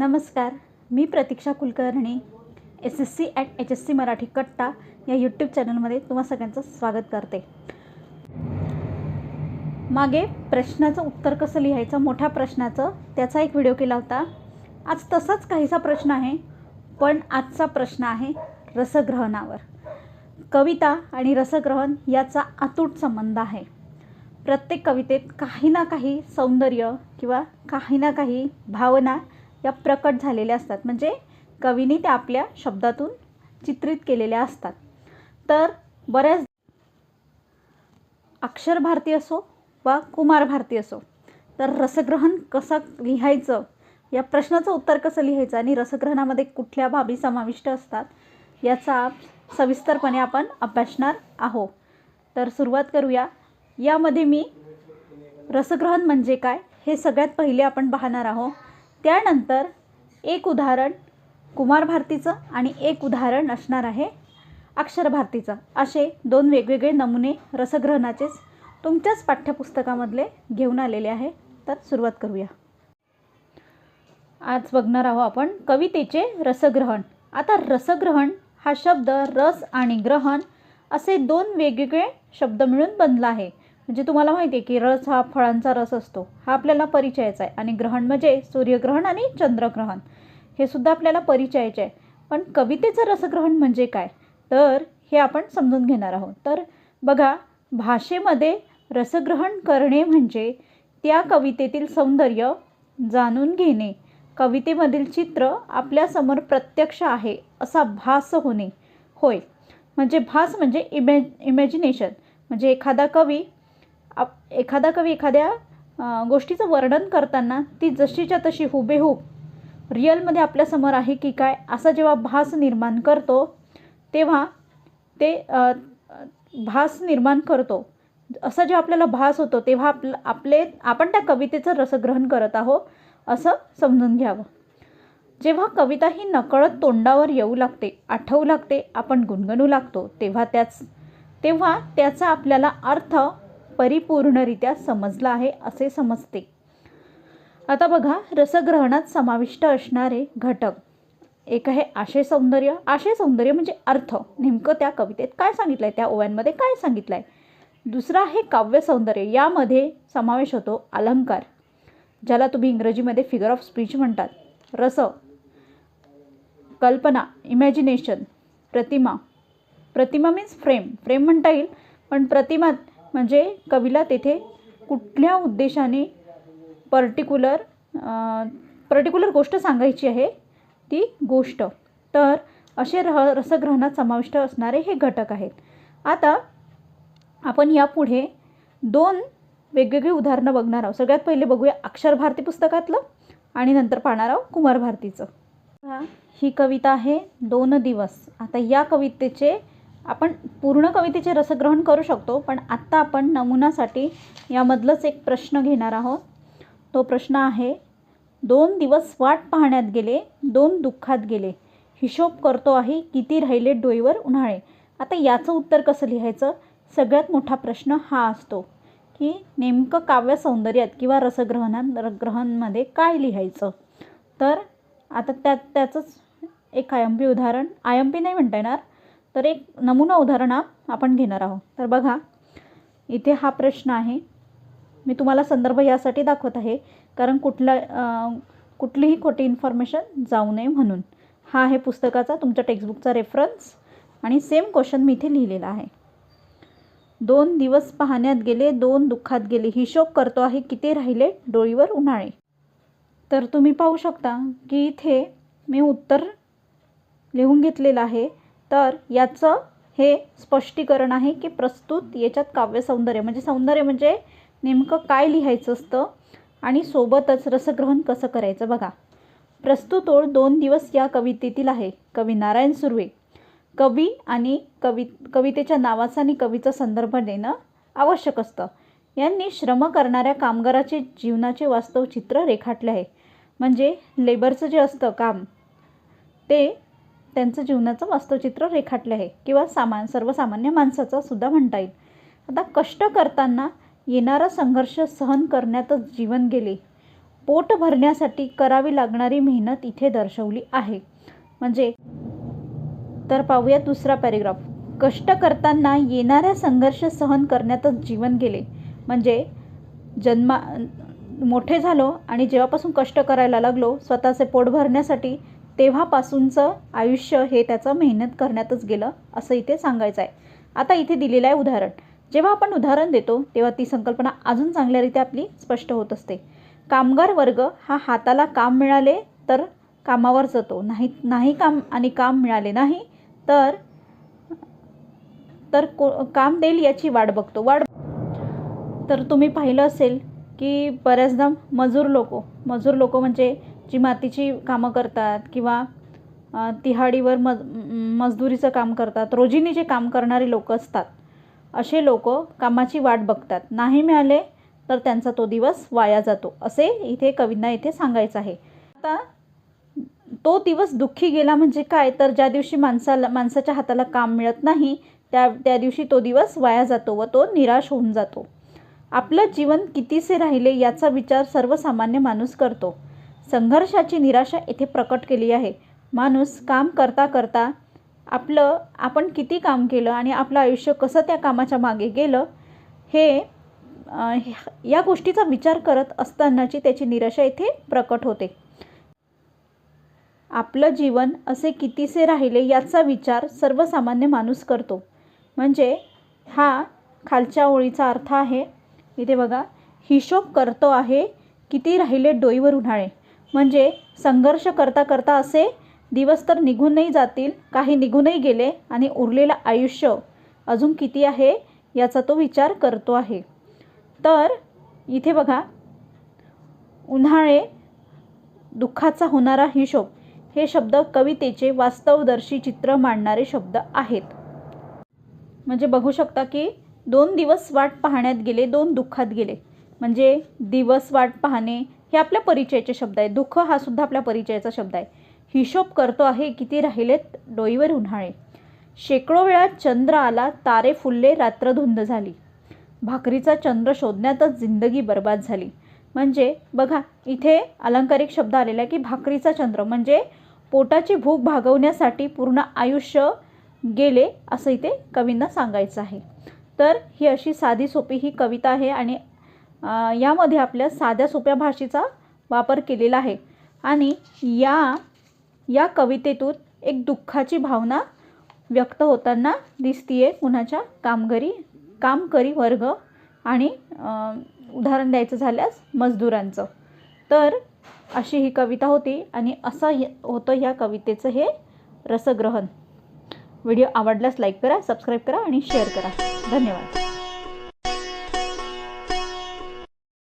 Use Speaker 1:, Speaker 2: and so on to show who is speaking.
Speaker 1: नमस्कार मी Pratiksha Kulkarni S S C at H S C Marathi Katta या YouTube चॅनलमध्ये तुम्हा सगळ्यांचं स्वागत करते. मागे प्रश्नाचं उत्तर कसं लिहायचं मोठ्या प्रश्नाचं त्याचा एक व्हिडिओ केला होता. आज तसाच काहीसा प्रश्न आहे पण आजचा प्रश्न आहे रसग्रहणावर. कविता आणि रसग्रहण याचा अतूट संबंध आहे. प्रत्येक कवितेत काही ना काही सौंदर्य किंवा काही ना काही भावना या प्रकट झालेल्या असतात. म्हणजे कवीने त्या आपल्या शब्दातून चित्रित केलेल्या असतात. तर बऱ्याच अक्षर भारती असो वा कुमार भारती असो तर रसग्रहण कसं लिहायचं? या प्रश्नाचं उत्तर कसं लिहायचं? आणि रसग्रहणामध्ये कुठल्या बाबी समाविष्ट असतात? याचा सविस्तरपणे आपण अभ्यासणार आहो तर सुरुवात करूया. यामध्ये मी रसग्रहण म्हणजे काय? हे सगळ्यात पहिले आपण पाहणार आहोत. त्यानंतर एक उदाहरण कुमार भारतीचं आणि एक उदाहरण असणार आहे अक्षर भारतीचं. असे दोन वेगवेगळे नमुने रसग्रहणाचेच तुमच्याच पाठ्यपुस्तकामधले घेऊन आलेले आहे. तर सुरुवात करूया. आज बघणार आहोत आपण कवितेचे रसग्रहण. आता रसग्रहण हा शब्द रस आणि ग्रहण असे दोन वेगवेगळे शब्द मिळून बनला आहे. म्हणजे तुम्हाला माहिती आहे की रस हा फळांचा रस असतो. हा आपल्याला परिचयाचा आहे. आणि ग्रहण म्हणजे सूर्यग्रहण आणि चंद्रग्रहण. हे सुद्धा आपल्याला परिचयाचे आहे. पण कवितेचं रसग्रहण म्हणजे काय? तर हे आपण समजून घेणार आहोत. तर बघा भाषेमध्ये रसग्रहण करणे म्हणजे त्या कवितेतील सौंदर्य जाणून घेणे. कवितेमधील चित्र आपल्यासमोर प्रत्यक्ष आहे असा भास होणे. होय. म्हणजे भास म्हणजे इमॅ इमॅजिनेशन. म्हणजे एखादा कवी आप एखादा कवी एखाद्या गोष्टीचं वर्णन करताना ती जशीच्या तशी हुबेहूब रिअलमध्ये आपल्यासमोर आहे की काय असा जेव्हा भास निर्माण करतो तेव्हा ते भास निर्माण करतो. असा जेव्हा आपल्याला भास होतो तेव्हा आपलं आपले आपण त्या कवितेचं रसग्रहण करत आहोत असं समजून घ्यावं. जेव्हा कविता ही नकळत तोंडावर येऊ लागते आठवू लागते आपण गुणगणू लागतो तेव्हा त्याच तेव्हा त्याचा आपल्याला अर्थ परिपूर्णरित्या समजला आहे असे समजते. आता बघा रसग्रहणात समाविष्ट असणारे घटक. एक आहे आशय सौंदर्य. आशय सौंदर्य म्हणजे अर्थ. नेमकं त्या कवितेत काय सांगितलं आहे त्या ओव्यांमध्ये काय सांगितलं आहे दुसरं आहे काव्य सौंदर्य. यामध्ये समावेश होतो अलंकार ज्याला तुम्ही इंग्रजीमध्ये फिगर ऑफ स्पीच म्हणतात. रस कल्पना इमॅजिनेशन प्रतिमा. प्रतिमा मीन्स फ्रेम फ्रेम म्हणता येईल पण प्रतिमा म्हणजे कवीला तेथे कुठल्या उद्देशाने पर्टिक्युलर पर्टिक्युलर गोष्ट सांगायची आहे? ती गोष्ट. तर असे रह रसग्रहणात समाविष्ट असणारे हे घटक आहेत. आता आपण यापुढे दोन वेगवेगळी उदाहरणं बघणार आहोत. सगळ्यात पहिले बघूया अक्षर भारती पुस्तकातलं आणि नंतर पाहणार आहोत कुमार भारतीचं. ही कविता आहे दोन दिवस. आता या कवितेचे आपण पूर्ण कवितेचे रसग्रहण करू शकतो पण आत्ता आपण नमुनासाठी यामधलंच एक प्रश्न घेणार आहोत. तो प्रश्न आहे दोन दिवस वाट पाहण्यात गेले दोन दुःखात गेले. हिशोब करतो आहे किती राहिले डोईवर उन्हाळे. आता याचं उत्तर कसं लिहायचं? सगळ्यात मोठा प्रश्न हा असतो की नेमकं काव्य सौंदर्यात किंवा रसग्रहणात ग्रहणमध्ये काय लिहायचं? तर आता त्यात त्याचंच एक आय एम पी उदाहरण. आय एम पी नाही म्हणता येणार तर एक नमुना उदाहरण आपण घेणार आहोत. तर बघा इथे हा प्रश्न आहे. मी तुम्हाला संदर्भ यासाठी दाखवत आहे कारण कुठला कुठलीही खोटी इन्फॉर्मेशन जाऊ नये म्हणून. हा आहे पुस्तकाचा तुमच्या टेक्स्टबुकचा रेफरन्स आणि सेम क्वेश्चन मी इथे लिहिलेला आहे. दोन दिवस पाहण्यात गेले दोन दुःखात गेले. हिशोब करतो आहे किती राहिले डोळीवर उन्हाळे. तर तुम्ही पाहू शकता की इथे मी उत्तर लिहून घेतलेलं आहे. तर याचं हे स्पष्टीकरण आहे की प्रस्तुत याच्यात काव्यसौंदर्य म्हणजे सौंदर्य म्हणजे नेमकं काय लिहायचं असतं आणि सोबतच रसग्रहण कसं करायचं बघा. प्रस्तुत ओळ दोन दिवस या कवितेतील आहे. कवी नारायण सुर्वे. कवी आणि कवि कवितेच्या नावाचा आणि कवीचा संदर्भ देणं आवश्यक असतं. यांनी श्रम करणाऱ्या कामगाराचे जीवनाचे वास्तव चित्र रेखाटले आहे. म्हणजे लेबरचं जे असतं काम ते त्यांचं जीवनाचं वास्तवचित्र रेखाटले आहे. किंवा सामान सर्वसामान्य माणसाचं सुद्धा म्हणता येईल. आता कष्ट करताना येणारा संघर्ष सहन करण्यातच जीवन गेले. पोट भरण्यासाठी करावी लागणारी मेहनत इथे दर्शवली आहे. म्हणजे तर पाहूया दुसरा पॅरेग्राफ कष्ट करताना येणाऱ्या संघर्ष सहन करण्यातच जीवन गेले. म्हणजे जन्मा मोठे झालो आणि जेव्हापासून कष्ट करायला लागलो स्वतःचे पोट भरण्यासाठी तेव्हापासूनचं आयुष्य हे त्याचं मेहनत करण्यातच गेलं असं इथे सांगायचं आहे आता इथे दिलेलं आहे उदाहरण. जेव्हा आपण उदाहरण देतो तेव्हा ती संकल्पना अजून चांगल्यारीत्या आपली स्पष्ट होत असते. कामगार वर्ग हा हाताला काम मिळाले तर कामावर जातो. नाही नाही काम आणि काम मिळाले नाही तर तर को काम देईल याची वाट बघतो. वाट तर तुम्ही पाहिलं असेल की बऱ्याचदा मजूर लोक मजूर लोक म्हणजे जी मातीची कामं करतात किंवा तिहाडीवर मज मजदुरीचं काम करतात रोजीनी जे काम करणारे लोक असतात असे लोक कामाची वाट बघतात. नाही मिळाले तर त्यांचा तो दिवस वाया जातो असे इथे कवींना इथे सांगायचं आहे. आता तो दिवस दुःखी गेला म्हणजे काय? तर ज्या दिवशी माणसाला माणसाच्या हाताला काम मिळत नाही त्या त्या दिवशी तो दिवस वाया जातो व तो निराश होऊन जातो. आपलं जीवन कितीसे राहिले याचा विचार सर्वसामान्य माणूस करतो. संघर्षाची निराशा येथे प्रकट केली आहे. माणूस काम करता करता आपलं आपण किती काम केलं आणि आपलं आयुष्य कसं त्या कामाच्या मागे गेलं हे या गोष्टीचा विचार करत असतानाची त्याची निराशा येथे प्रकट होते. आपलं जीवन असे कितीसे राहिले याचा विचार सर्वसामान्य माणूस करतो. म्हणजे हा खालच्या ओळीचा अर्थ आहे इथे बघा हिशोब करतो आहे किती राहिले डोईवर उन्हाळे. म्हणजे संघर्ष करता करता असे दिवस तर निघूनही जातील काही निघूनही गेले आणि उरलेलं आयुष्य अजून किती आहे याचा तो विचार करतो आहे. तर इथे बघा उन्हाळे दुःखाचा होणारा हिशोब हे शब्द कवितेचे वास्तवदर्शी चित्र मांडणारे शब्द आहेत. म्हणजे बघू शकता की दोन दिवस वाट पाहण्यात गेले दोन दुःखात गेले. म्हणजे दिवस वाट पाहणे हे आपल्या परिचयाचे शब्द आहे. दुःख हा सुद्धा आपल्या परिचयाचा शब्द आहे. हिशोब करतो आहे किती राहिलेत डोईवर उन्हाळे. शेकडो वेळा चंद्र आला तारे फुलले रात्र धुंद झाली. भाकरीचा चंद्र शोधण्यातच जिंदगी बर्बाद झाली. म्हणजे बघा इथे अलंकारिक शब्द आलेला आहे की भाकरीचा चंद्र म्हणजे पोटाची भूक भागवण्यासाठी पूर्ण आयुष्य गेले असं इथे कवींना सांगायचं आहे. तर ही अशी साधी सोपी ही कविता आहे आणि यामध्ये आपल्या साध्या सोप्या भाषेचा वापर केलेला आहे. आणि या या कवितेतून एक दुःखाची भावना व्यक्त होताना दिसतीये कुणाच्या कामगारी कामकरी वर्ग आणि उदाहरण द्यायचं झाल्यास मजदुरांचं. तर अशी ही कविता होती आणि असं होतं ह्या कवितेचं हे रसग्रहण. व्हिडिओ आवडल्यास लाईक करा सबस्क्राईब करा आणि शेअर करा. धन्यवाद.